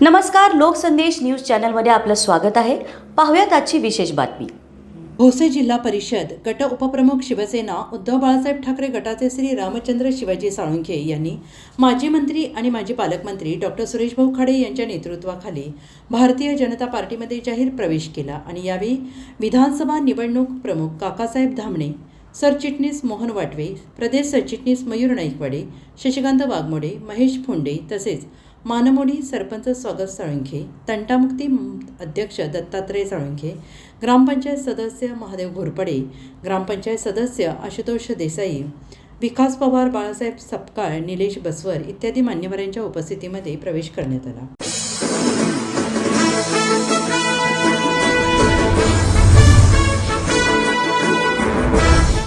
नमस्कार लोकसंदेश न्यूज चॅनलमध्ये आपलं स्वागत आहे. पाहूयात आजची विशेष बातमी. भोसे जिल्हा परिषद गट उपप्रमुख शिवसेना उद्धव बाळासाहेब ठाकरे गटाचे श्री रामचंद्र शिवाजी साळुंखे यांनी माजी मंत्री आणि माजी पालकमंत्री डॉक्टर सुरेशभाऊ खाडे यांच्या नेतृत्वाखाली भारतीय जनता पार्टीमध्ये जाहीर प्रवेश केला आणि यावेळी विधानसभा निवडणूक प्रमुख काकासाहेब धामणे सरचिटणीस मोहन वाटवे प्रदेश सरचिटणीस मयूर नाईकवाडे शशिकांत वाघमोडे महेश फोंडे तसेच मानमोडी सरपंच स्वागत साळुंखे तंटामुक्ती अध्यक्ष दत्तात्रय साळुंखे ग्रामपंचायत सदस्य महादेव घोरपडे ग्रामपंचायत सदस्य आशुतोष देसाई विकास पवार बाळासाहेब सपकाळ निलेश बसवर इत्यादी मान्यवरांच्या उपस्थितीमध्ये प्रवेश करण्यात आला.